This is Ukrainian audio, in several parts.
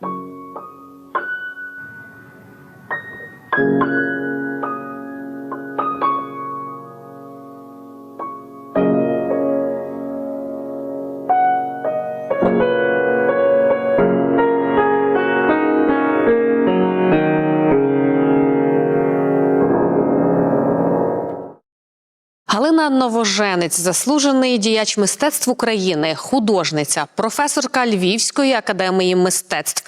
Thank you. Галина Новоженець, заслужений діяч мистецтв України, художниця, професорка Львівської академії мистецтв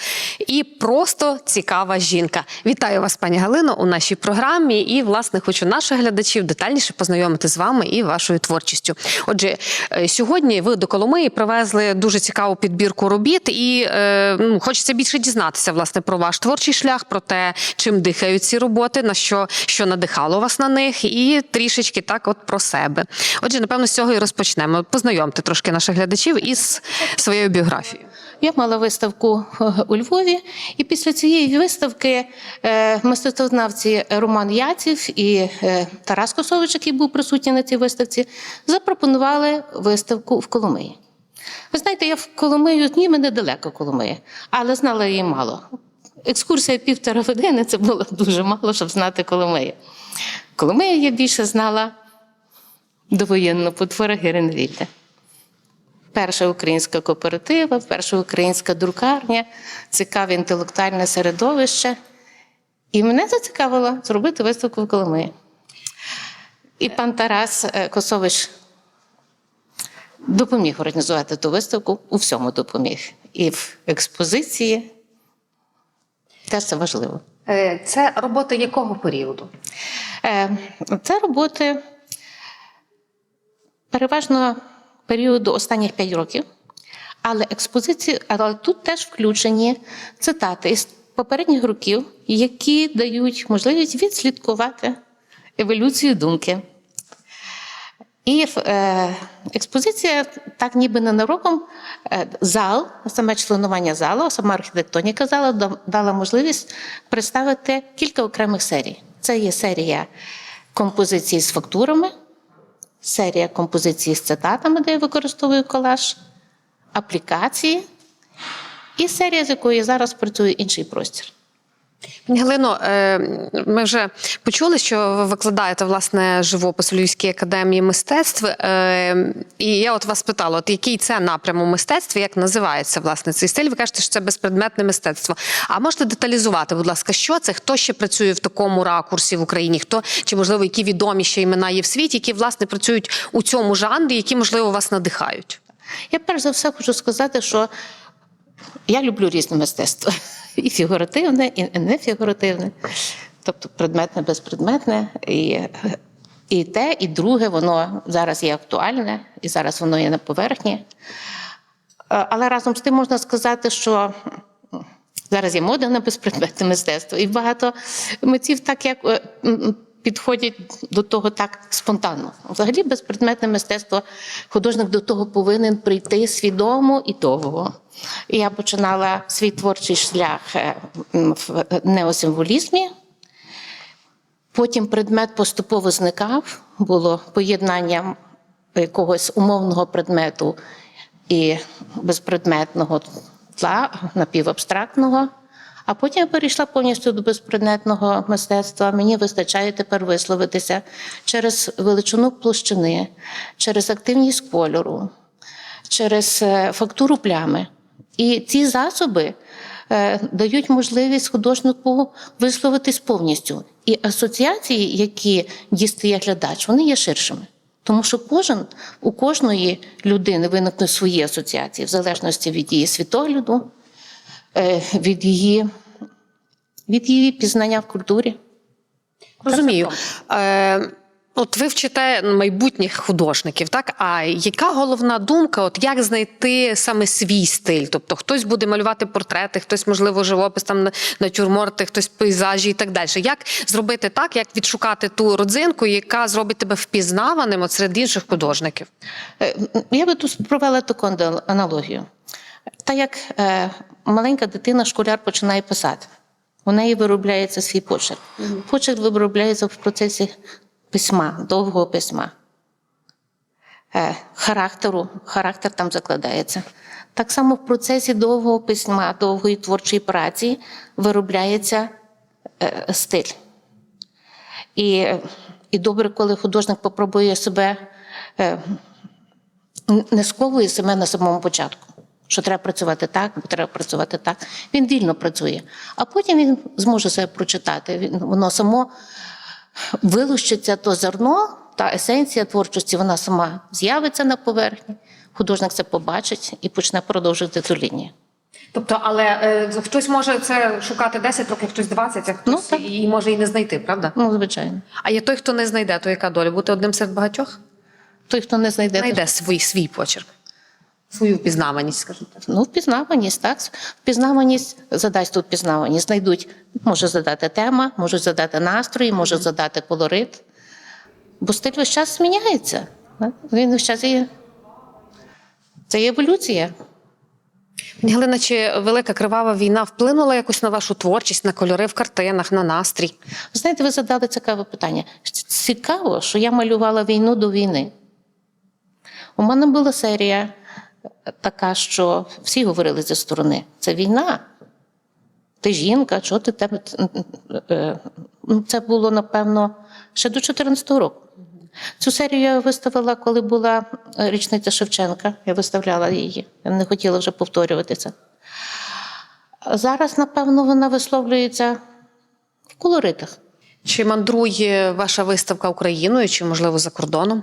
і просто цікава жінка. Вітаю вас, пані Галино, у нашій програмі. І, власне, хочу наших глядачів детальніше познайомити з вами і вашою творчістю. Отже, е, сьогодні ви до Коломиї привезли дуже цікаву підбірку робіт, і е, ну, хочеться більше дізнатися власне про ваш творчий шлях, про те, чим дихають ці роботи, на що, що надихало вас на них, і трішечки так, от про себе. Отже, напевно, з цього і розпочнемо. Познайомте трошки наших глядачів із своєю біографією. Я мала виставку е, у Львові, і після цієї виставки е, мистецтвознавці Роман Яців і е, Тарас Косович, який був присутній на цій виставці, запропонували виставку в Коломиї. Ви знаєте, я в Коломию, ні, мене далеко Коломия, але знала її мало. Екскурсія півтора години це було дуже мало, щоб знати Коломию. Коломию я більше знала довоєнну потвора Геренвільда перша українська кооператива, перша українська друкарня, цікаве інтелектуальне середовище. І мене зацікавило зробити виставку в Коломиї. І пан Тарас е, Косович допоміг організувати ту виставку, у всьому допоміг. І в експозиції. Теж це важливо. Е, Це роботи якого періоду? Е, Це роботи переважно періоду останніх 5 років, але експозиції, але тут теж включені цитати із попередніх років, які дають можливість відслідкувати еволюцію думки. І е, експозиція, так ніби ненароком, е, зал, саме членування залу, сама архітектоніка залу дала можливість представити кілька окремих серій. Це є серія композицій з фактурами, серія композицій з цитатами, де я використовую колаж, аплікації, і серія, з якою зараз працює інший простір. Галино, е, ми вже почули, що ви викладаєте власне живопис у Львівській академії мистецтв. Е, І я от вас питала, от який це напрям у мистецтві, як називається власне цей стиль? Ви кажете, що це безпредметне мистецтво. А можете деталізувати, будь ласка, що це? Хто ще працює в такому ракурсі в Україні? Хто чи можливо які відомі ще імена є в світі, які власне працюють у цьому жанрі, які можливо вас надихають? Я перш за все хочу сказати, що я люблю різне мистецтво. І фігуративне, і нефігуративне. Тобто предметне, безпредметне. І, і те, і друге, воно зараз є актуальне, і зараз воно є на поверхні. Е, Але разом з тим можна сказати, що зараз є мода на безпредметне мистецтво, і багато митців так як е, підходять до того так спонтанно. Взагалі, безпредметне мистецтво художник до того повинен прийти свідомо і довго. І я починала свій творчий шлях е, в неосимволізмі. Потім предмет поступово зникав, було поєднання якогось умовного предмету і безпредметного тла, напівабстрактного. А потім я перейшла повністю до безпредметного мистецтва. Мені вистачає тепер висловитися через величину площини, через активність кольору, через е, фактуру плями. І ці засоби е, дають можливість художнику висловитись повністю. І асоціації, які дістає глядач, вони є ширшими. Тому що кожен, у кожної людини виникнуть свої асоціації, в залежності від її світогляду, від її, від її пізнання в культурі. Розумію. Е, От ви вчите майбутніх художників, так? А яка головна думка? От як знайти саме свій стиль? Тобто хтось буде малювати портрети, хтось, можливо, живопис, там на- натюрморти, хтось пейзажі і так далі. Як зробити так, як відшукати ту родзинку, яка зробить тебе впізнаваним от серед інших художників? Е, Я би тут провела таку аналогію. Та як е, маленька дитина, школяр починає писати, у неї виробляється свій почерк. Почерк виробляється в процесі письма, довгого письма. Е, характеру, характер там закладається. Так само в процесі довгого письма, довгої творчої праці виробляється е, стиль. І, і добре, коли художник попробує себе, е, не сковує себе на самому початку. Що треба працювати так, треба працювати так. Він вільно працює. А потім він зможе себе прочитати. Воно само вилущиться то зерно, та есенція творчості, вона сама з'явиться на поверхні. Художник це побачить і почне продовжувати ту лінію. Тобто, але е, хтось може це шукати 10 років, хтось 20, а хтось Ну, так. і може і не знайти, правда? Ну, звичайно. А є той, хто не знайде, то яка доля? Бути одним серед багатьох? Той, хто не знайде, Знайде свій, свій почерк, свою впізнаваність, скажімо так. ну, впізнаваність, так. Впізнаваність, задасть тут впізнаваність. Знайдуть, може задати тема, можуть задати настрої, можуть задати колорит. Бо стиль весь час зміняється. Він весь час є. Це є еволюція. Галина, чи велика кривава війна вплинула якось на вашу творчість, на кольори в картинах, на настрій? Знаєте, ви задали цікаве питання. Цікаво, що я малювала війну до війни. У мене була серія така, що всі говорили зі сторони: це війна. Ти жінка, що ти тебе. е, Це було, напевно, ще до 2014 року. Цю серію я виставила, коли була е, річниця Шевченка. Я виставляла її. Я не хотіла вже повторювати це. Зараз, напевно, вона висловлюється в колоритах. Чи мандрує ваша виставка Україною, чи можливо за кордоном?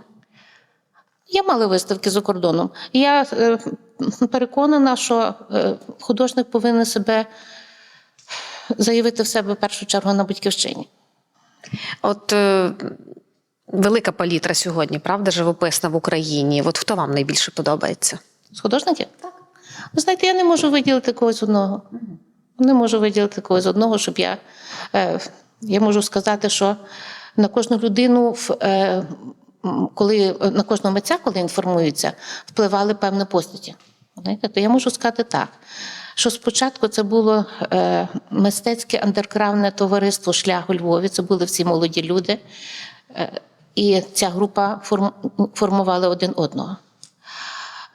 Я мала виставки за кордоном. Я е, переконана, що е, художник повинен себе заявити в себе в першу чергу на батьківщині. От е, велика палітра сьогодні, правда, живописна в Україні. От хто вам найбільше подобається? З художників? Так. Ви знаєте, я не можу виділити когось одного. Не можу виділити когось одного, щоб я. Е, я можу сказати, що на кожну людину, в, е, коли на кожного митця, коли інформуються, впливали певні постаті. То я можу сказати так, що спочатку це було е, мистецьке андерграундне товариство Шлях у Львові, це були всі молоді люди. Е, і ця група форм, формувала один одного.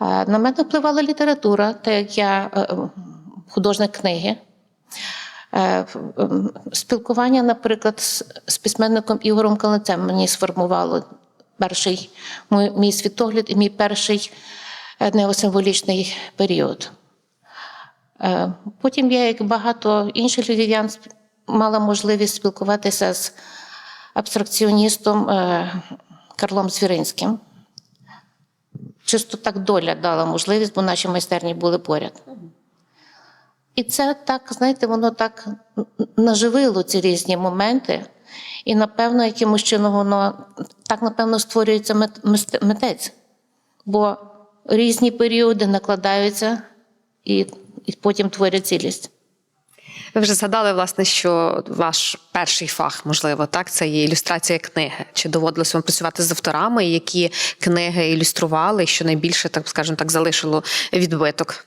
Е, На мене впливала література, так як я е, художник книги. Е, Спілкування, наприклад, з, письменником Ігорем Калинцем мені сформувало перший мій, мій світогляд і мій перший е, неосимволічний період. Е, Потім я, як багато інших львів'ян, мала можливість спілкуватися з абстракціоністом е, Карлом Звіринським. Чисто так доля дала можливість, бо наші майстерні були поряд. І це так, знаєте, воно так наживило ці різні моменти. І, напевно, якимось чином воно так, напевно, створюється митець. Бо різні періоди накладаються і, і потім творять цілість. Ви вже згадали, власне, що ваш перший фах, можливо, так, це є ілюстрація книги. Чи доводилось вам працювати з авторами, які книги ілюстрували, що найбільше, так скажімо так, залишило відбиток?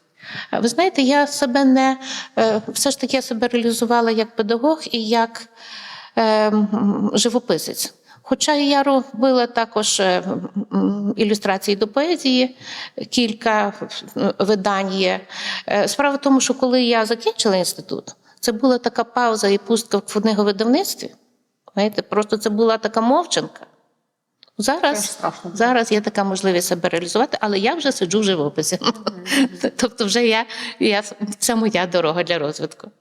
Ви знаєте, я себе не е, все ж таки я себе реалізувала як педагог і як живописець. Хоча я робила також е, ілюстрації до поезії, кілька е, видань є. Е, Справа в тому, що коли я закінчила інститут, це була така пауза і пустка в книговидавництві. Знаєте, просто це була така мовчанка. Зараз, зараз є така можливість себе реалізувати, але я вже сиджу в живописі. Тобто, вже я, я це моя дорога для розвитку.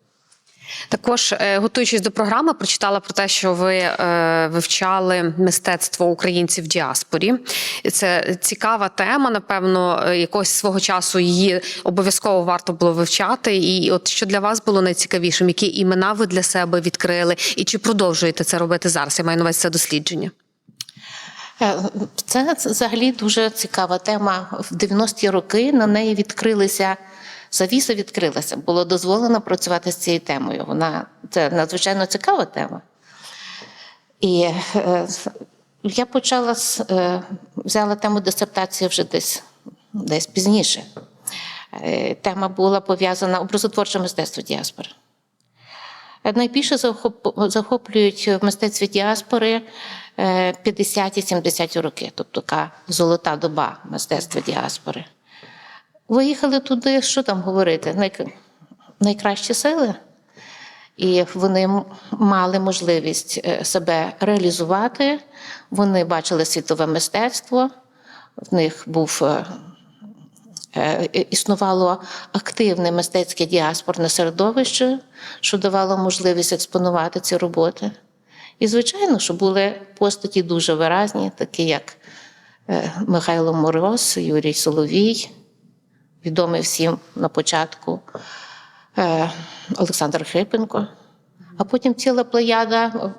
Також, е, готуючись до програми, прочитала про те, що ви е, вивчали мистецтво українців в діаспорі. Це цікава тема. Напевно, е, якогось свого часу її обов'язково варто було вивчати. І от що для вас було найцікавішим, які імена ви для себе відкрили, і чи продовжуєте це робити зараз? Я маю на увазі це дослідження. Це взагалі дуже цікава тема. В 90-ті роки на неї відкрилися. Завіса відкрилася, було дозволено працювати з цією темою. Вона це надзвичайно цікава тема. І е, я почала з е, взяла тему дисертації вже десь, десь пізніше. Е, тема була пов'язана образотворче мистецтво діаспори. Е, Найбільше захоплюють в мистецтві діаспори е, 50-70 роки, тобто така золота доба мистецтва діаспори. Виїхали туди, що там говорити? Най... Найкращі сили. І вони мали можливість е, себе реалізувати. Вони бачили світове мистецтво. В них був е, е, існувало активне мистецьке діаспорне середовище, що давало можливість експонувати ці роботи. І, звичайно, що були постаті дуже виразні, такі як Михайло Мороз, Юрій Соловій, відомий всім на початку, е, Олександр Хрипенко. А потім ціла плеяда е,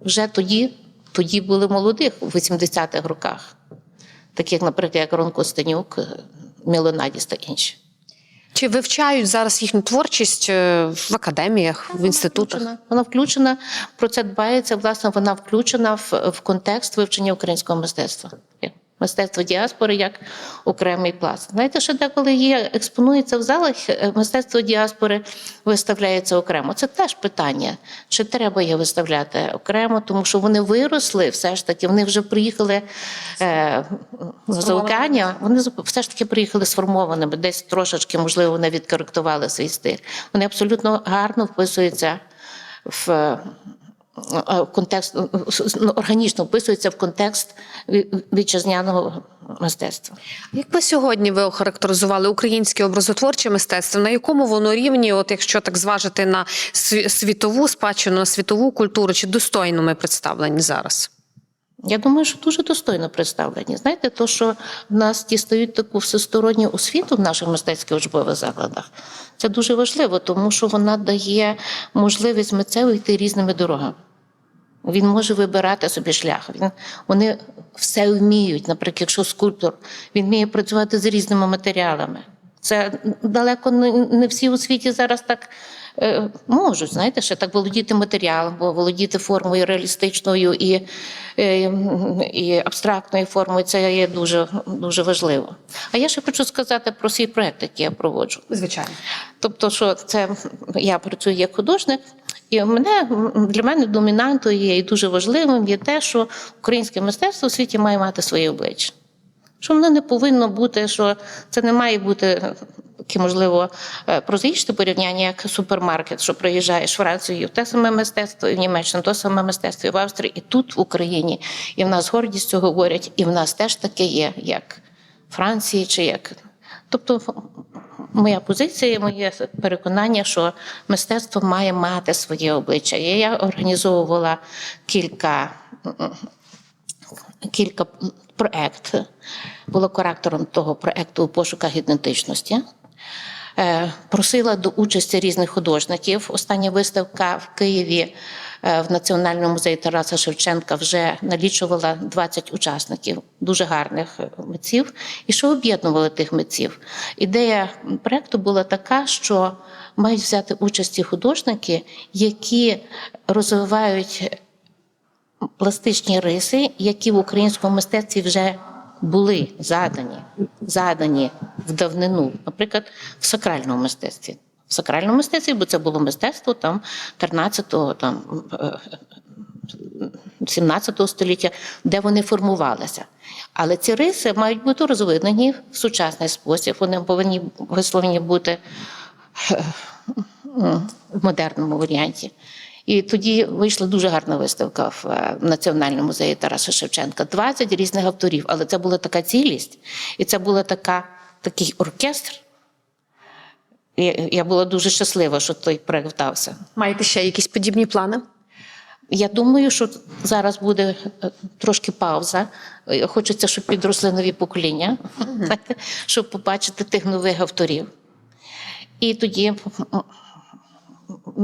вже тоді, тоді були молодих у 80-х роках, такі як, наприклад, як Рон Костенюк, е, Мілонадіс та інші. Чи вивчають зараз їхню творчість в академіях, в інститутах? Включена. Вона включена, про це дбається, власне, вона включена в, в контекст вивчення українського мистецтва. Мистецтво діаспори як окремий пласт. Знаєте, що деколи є, експонується в залах, е, мистецтво діаспори виставляється окремо. Це теж питання, чи треба їх виставляти окремо, тому що вони виросли, все ж таки, вони вже приїхали е, з Океанія, вони все ж таки приїхали сформованими, десь трошечки, можливо, вони відкоректували свій стиль. Вони абсолютно гарно вписуються в контекст, ну, органічно вписуються в контекст вітчизняного мистецтва. Як би сьогодні ви охарактеризували українське образотворче мистецтво? На якому воно рівні, от якщо так зважити на сві- світову спадщину, на світову культуру, чи достойно ми представлені зараз? Я думаю, що дуже достойно представлені. Знаєте, то, що в нас дістають таку всесторонню освіту в наших мистецьких учбових закладах, це дуже важливо, тому що вона дає можливість митцеву йти різними дорогами. Він може вибирати собі шлях. Він, вони все вміють. Наприклад, якщо скульптор, він вміє працювати з різними матеріалами. Це далеко не, не всі у світі зараз так е, можуть, знаєте, ще так володіти матеріалом, бо володіти формою реалістичною і, е, і абстрактною формою це є дуже, дуже важливо. А я ще хочу сказати про свій проект, який я проводжу. Звичайно. Тобто, що це я працюю як художник, і мене для мене домінантою є і дуже важливим є те, що українське мистецтво у світі має мати своє обличчя. Що воно не повинно бути, що це не має бути таке, можливо, е, прозаїчне порівняння, як супермаркет, що приїжджаєш в Францію, те саме мистецтво, і в Німеччині, то саме мистецтво, і в Австрії, і тут в Україні. І в нас гордість цього говорять, і в нас теж таке є, як Франції чи як. Тобто моя позиція, моє переконання, що мистецтво має мати своє обличчя. Я організовувала кілька, кілька проєктів, була коректором того проєкту у пошуках ідентичності. Е, Просила до участі різних художників. Остання виставка в Києві в Національному музеї Тараса Шевченка вже налічувала 20 учасників, дуже гарних е, митців. І що об'єднували тих митців? Ідея проекту була така, що мають взяти участь ті художники, які розвивають пластичні риси, які в українському мистецтві вже були задані, задані в давнину, наприклад, в сакральному мистецтві. В сакральному мистецтві, бо це було мистецтво там 13-го, там е, 17 століття, де вони формувалися. Але ці риси мають бути розвинені в сучасний спосіб. Вони повинні висловлені бути е, в модерному варіанті. І тоді вийшла дуже гарна виставка в е, Національному музеї Тараса Шевченка. 20 різних авторів, але це була така цілість, і це була така, такий оркестр. І я була дуже щаслива, що той проект вдався. Маєте ще якісь подібні плани? Я думаю, що зараз буде е, трошки пауза. Хочеться, щоб підросли нові покоління, знаєте, щоб побачити тих нових авторів. І тоді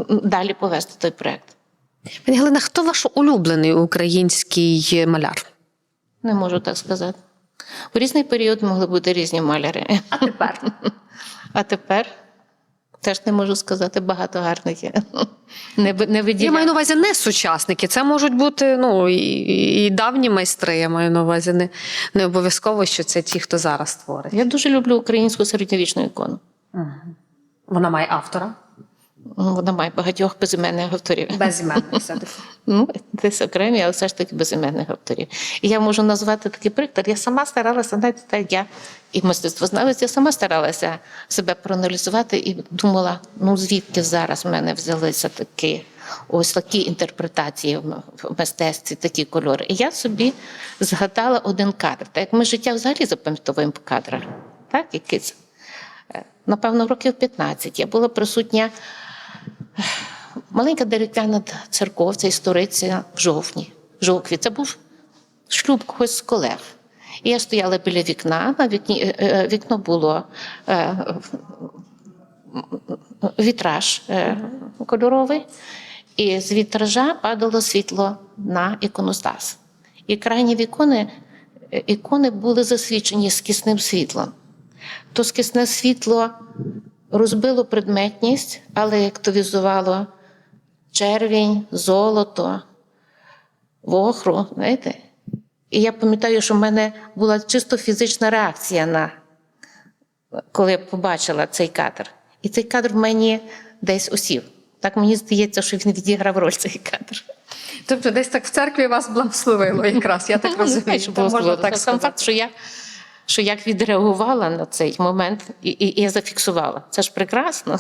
далі повести той проект. Пані Галина, хто ваш улюблений український маляр? Не можу так сказати. У різний період могли бути різні маляри. А тепер? А тепер теж не можу сказати, багато гарних є. Не, не Я маю на увазі не сучасники, це можуть бути ну, і, і давні майстри. Я маю на увазі не, не обов'язково, що це ті, хто зараз творить. Я дуже люблю українську середньовічну ікону. Вона має автора. Вона має багатьох безіменних авторів. Безіменний все-таки. Ну, десь окремі, але все ж таки безіменних авторів. І я можу назвати такий приклад. Я сама старалася, навіть так я і мистецтвознавець, я сама старалася себе проаналізувати і думала, ну звідки зараз в мене взялися такі. Ось такі інтерпретації в в мистецтві, такі кольори. І я собі згадала один кадр. Так як ми життя взагалі запам'ятовуємо по кадрах, так, якийсь. Е, Напевно, років 15 я була присутня Маленька дерев'яна церковця істориця в жовтні, в жовкві. Це був шлюб когось з колег. І я стояла біля вікна. На вікні е, е, вікно було е, вітраж е, кольоровий, і з вітража падало світло на іконостас. І крайні вікони, е, ікони були засвічені скісним світлом. То скисне світло розбило предметність, але активізувало червінь, золото, вохру, знаєте? І я пам'ятаю, що в мене була чисто фізична реакція на коли я побачила цей кадр. І цей кадр в мені десь осів. Так мені здається, що він відіграв роль цей кадр. Тобто десь так в церкві вас благословило якраз, я так Ну, розумію. що Сам факт, що я, що як відреагувала на цей момент, і, і, і я зафіксувала. Це ж прекрасно.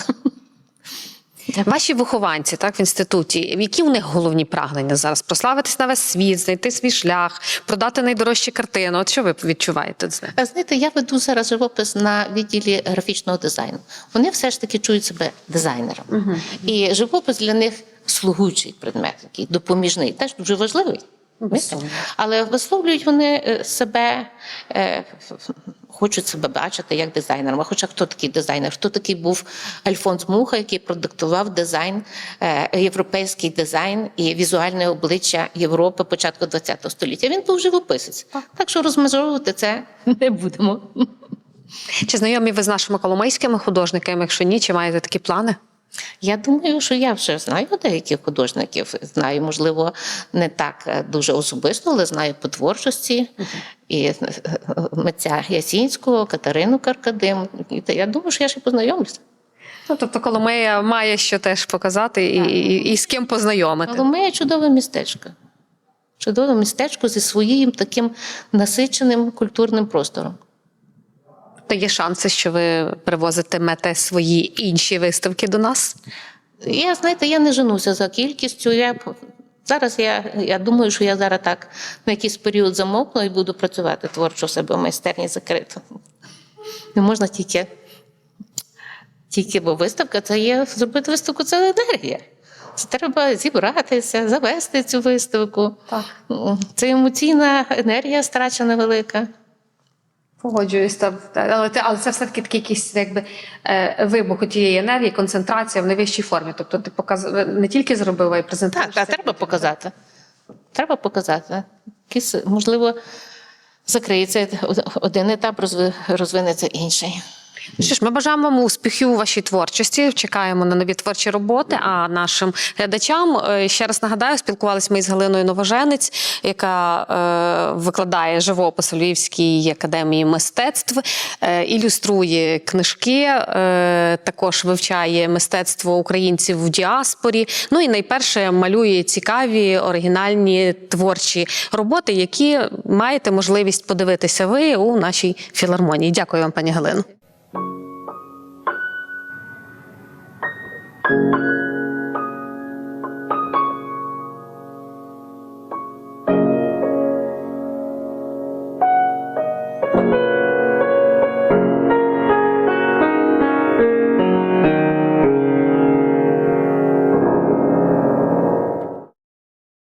Ваші вихованці так в інституті, які у них головні прагнення зараз? Прославитись на весь світ, знайти свій шлях, продати найдорожчі картини. От що ви відчуваєте з ним? А знаєте, я веду зараз живопис на відділі графічного дизайну. Вони все ж таки чують себе дизайнером. І живопис для них слугуючий предмет, такий допоміжний, теж дуже важливий. Безумовно. Але висловлюють вони е, себе, е, хочуть себе бачити як дизайнером. А хоча хто такий дизайнер? Хто такий був Альфонс Муха, який продиктував дизайн, е, європейський дизайн і візуальне обличчя Європи початку ХХ століття? Він був живописець. Так що розмежовувати це не будемо. Чи знайомі ви з нашими коломийськими художниками? Якщо ні, чи маєте такі плани? Я думаю, що я вже знаю деяких художників. Знаю, можливо, не так е, дуже особисто, але знаю по творчості. І е, митця Ясінського, Катерину Каркадим. Я думаю, що я ще познайомлюся. Ну, тобто Коломия має що теж показати і, і, і з ким познайомити. Коломия чудове містечко. Чудове містечко зі своїм таким насиченим культурним простором. То є шанси, що ви привозитимете свої інші виставки до нас. Я, знаєте, я не женуся за кількістю. Я, зараз я, я думаю, що я зараз так на якийсь період замовкну і буду працювати творчо в себе в майстерні закрито. Не можна тільки, тільки бо виставка це є зробити виставку це енергія. Це треба зібратися, завести цю виставку. Так. Це емоційна енергія страчена велика. Погоджуюсь, та, та, але, це, але це все-таки такий якийсь якби, е, вибух тієї енергії, концентрація в найвищій формі. Тобто ти показ... не тільки зробила а й презентуєш. Так, так, треба показати. Треба показати. Якийсь, можливо, закриється один етап, розви- розвинеться інший. Ну Що ж, ми бажаємо вам успіхів у вашій творчості. Чекаємо на нові творчі роботи. А нашим глядачам е, ще раз нагадаю, спілкувалися ми з Галиною Новоженець, яка е, викладає живопис у Львівській академії мистецтв, е, ілюструє книжки, також вивчає мистецтво українців в діаспорі. Ну і найперше малює цікаві оригінальні творчі роботи, які маєте можливість подивитися ви у нашій філармонії. Дякую вам, пані Галино. thank you